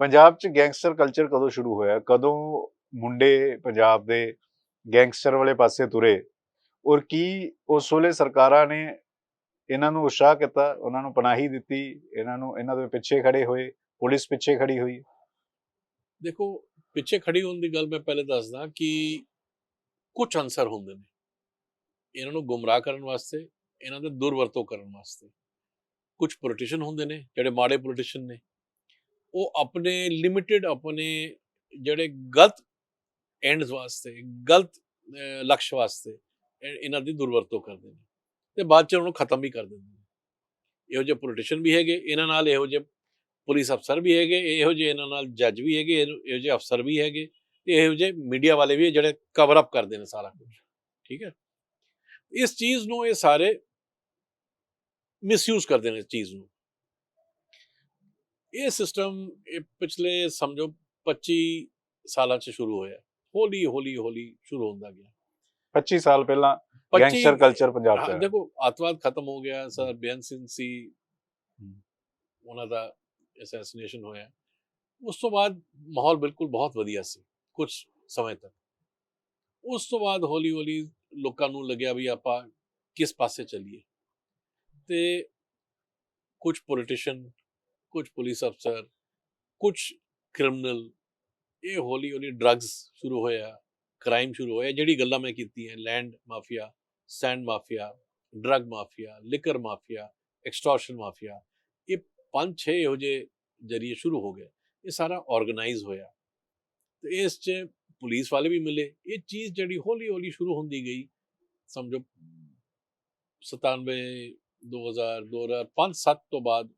ਪੰਜਾਬ 'ਚ gangster culture ਕਦੋਂ ਸ਼ੁਰੂ ਹੋਇਆ? ਕਦੋਂ ਮੁੰਡੇ ਪੰਜਾਬ ਦੇ ਗੈਂਗਸਟਰ ਵਾਲੇ ਪਾਸੇ ਤੁਰੇ? ਔਰ ਕੀ ਉਸ ਵੇਲੇ ਸਰਕਾਰਾਂ ਨੇ ਇਹਨਾਂ ਨੂੰ ਉਤਸ਼ਾਹ ਕੀਤਾ? ਉਹਨਾਂ ਨੂੰ ਪਨਾਹੀ ਦਿੱਤੀ? ਇਹਨਾਂ ਨੂੰ, ਇਹਨਾਂ ਦੇ ਪਿੱਛੇ ਖੜੇ ਹੋਏ? ਪੁਲਿਸ ਪਿੱਛੇ ਖੜੀ ਹੋਈ? ਦੇਖੋ, ਪਿੱਛੇ ਖੜੀ ਹੋਣ ਦੀ ਗੱਲ ਮੈਂ ਪਹਿਲੇ ਦੱਸਦਾ ਕਿ ਕੁਝ ਅਨਸਰ ਹੁੰਦੇ ਨੇ। ਇਹਨਾਂ ਨੂੰ ਗੁੰਮਰਾਹ ਕਰਨ ਵਾਸਤੇ, ਇਹਨਾਂ ਦੇ ਦੁਰਵਰਤੋਂ ਕਰਨ ਵਾਸਤੇ। ਕੁਝ ਪੋਲੀਟੀਸ਼ੀਅਨ ਹੁੰਦੇ ਨੇ, ਜਿਹੜੇ ਮਾੜੇ ਪੋਲੀਟੀਸ਼ੀਅਨ ਨੇ। ਉਹ ਆਪਣੇ ਲਿਮਿਟਿਡ ਆਪਣੇ ਜਿਹੜੇ ਗਲਤ ਐਂਡਸ ਵਾਸਤੇ, ਗਲਤ ਲਕਸ਼ ਵਾਸਤੇ ਇਹਨਾਂ ਦੀ ਦੁਰਵਰਤੋਂ ਕਰਦੇ ਨੇ ਤੇ ਬਾਅਦ ਚ ਉਹਨੂੰ ਖਤਮ ਵੀ ਕਰ ਦਿੰਦੇ ਨੇ। ਇਹੋ ਜਿਹੇ ਪੋਲੀਟੀਸ਼ੀਅਨ ਵੀ ਹੈਗੇ, ਇਹਨਾਂ ਨਾਲ ਇਹੋ ਜਿਹੇ ਪੁਲਿਸ ਅਫਸਰ ਵੀ ਹੈਗੇ, ਇਹੋ ਜਿਹੇ ਇਹਨਾਂ ਨਾਲ ਜੱਜ ਵੀ ਹੈਗੇ ਇਹੋ ਜਿਹੇ ਅਫਸਰ ਵੀ ਹੈਗੇ ਤੇ ਇਹੋ ਜਿਹੇ ਮੀਡੀਆ ਵਾਲੇ ਵੀ ਜਿਹੜੇ ਕਵਰ ਅਪ ਕਰਦੇ ਨੇ ਸਾਰਾ ਕੁਝ ਠੀਕ ਹੈ? ਇਸ ਚੀਜ਼ ਨੂੰ ਇਹ ਸਾਰੇ ਮਿਸਯੂਜ਼ ਕਰਦੇ ਨੇ ਇਸ ਚੀਜ਼ ਨੂੰ। ਇਹ ਸਿਸਟਮ ਇਹ ਪਿਛਲੇ ਸਮਝੋ 25 ਸਾਲਾਂ ਚ ਸ਼ੁਰੂ ਹੋਇਆ। ਹੌਲੀ ਹੌਲੀ ਹੌਲੀ ਸ਼ੁਰੂ ਹੁੰਦਾ ਗਿਆ। 25 ਸਾਲ ਪਹਿਲਾਂ 25 ਗੈਂਗਸਟਰ ਕਲਚਰ ਪੰਜਾਬ 'ਚ। ਦੇਖੋ ਅੱਤਵਾਦ ਖਤਮ ਹੋ ਗਿਆ ਸਰ ਬੇਅੰਤ ਸਿੰਘ ਸੀ। ਉਹਨਾਂ ਦਾ ਅਸੈਸੀਨੇਸ਼ਨ ਹੋਇਆ। ਉਸ ਤੋਂ ਬਾਅਦ ਮਾਹੌਲ ਬਿਲਕੁਲ ਬਹੁਤ ਵਧੀਆ ਸੀ ਕੁਝ ਸਮੇਂ ਤੱਕ। ਉਸ ਤੋਂ ਬਾਅਦ ਹੌਲੀ ਹੌਲੀ ਲੋਕਾਂ ਨੂੰ ਲੱਗਿਆ ਵੀ ਆਪਾਂ ਕਿਸ ਪਾਸੇ ਚੱਲੀਏ। ਤੇ ਕੁਝ ਪੋਲੀਟੀਸ਼ੀਅਨ ਕੁਝ ਪੁਲਿਸ ਅਫਸਰ ਕੁਝ ਕ੍ਰਿਮੀਨਲ ਇਹ ਹੌਲੀ ਹੌਲੀ ਡਰੱਗਸ ਸ਼ੁਰੂ ਹੋਇਆ ਕ੍ਰਾਈਮ ਸ਼ੁਰੂ ਹੋਇਆ ਜਿਹੜੀ ਗੱਲਾਂ ਮੈਂ ਕੀਤੀਆਂ land mafia sand mafia drug mafia liquor mafia extortion mafia ਇਹ ਪੰਜ ਛੇ ਇਹੋ ਜਿਹੇ ਜਰੀਏ ਸ਼ੁਰੂ ਹੋ ਗਏ ਇਹ ਸਾਰਾ ਆਰਗੇਨਾਈਜ਼ ਹੋਇਆ ਤੇ ਇਸ 'ਚ ਪੁਲਿਸ ਵਾਲੇ ਵੀ ਮਿਲੇ ਇਹ ਚੀਜ਼ ਜਿਹੜੀ ਹੌਲੀ ਹੌਲੀ ਸ਼ੁਰੂ ਹੁੰਦੀ ਗਈ ਸਮਝੋ 97 2000 2005 7 ਤੋਂ ਬਾਅਦ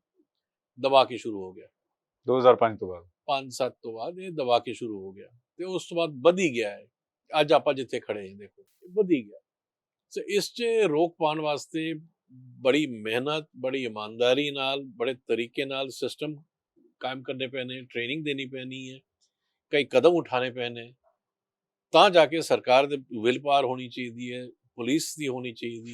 ਦਬਾ ਕੇ ਸ਼ੁਰੂ ਹੋ ਗਿਆ। 2005 ਤੋਂ ਬਾਅਦ। 5-7 ਤੋਂ ਬਾਅਦ ਇਹ ਦਬਾ ਕੇ ਸ਼ੁਰੂ ਹੋ ਗਿਆ। ਤੇ ਉਸ ਤੋਂ ਬਾਅਦ ਵਧੀ ਗਿਆ ਹੈ ਅੱਜ ਆਪਾਂ ਜਿੱਥੇ ਖੜੇ ਹਾਂ ਦੇਖੋ ਵਧੀ ਗਿਆ। ਸੋ ਇਸ 'ਚ ਰੋਕ ਪਾਉਣ ਵਾਸਤੇ ਬੜੀ ਮਿਹਨਤ ਬੜੀ ਇਮਾਨਦਾਰੀ ਨਾਲ ਬੜੇ ਤਰੀਕੇ ਨਾਲ ਸਿਸਟਮ ਕਾਇਮ ਕਰਨੇ ਪੈਣੇ ਟ੍ਰੇਨਿੰਗ ਦੇਣੀ ਪੈਣੀ ਹੈ। ਕਈ ਕਦਮ ਉਠਾਣੇ ਪੈਣੇ। ਤਾਂ ਜਾ ਕੇ ਸਰਕਾਰ ਦੇ ਵਿਲ ਪਾਰ ਹੋਣੀ ਚਾਹੀਦੀ ਹੈ ਪੁਲਿਸ ਦੀ ਹੋਣੀ ਚਾਹੀਦੀ ਹੈ।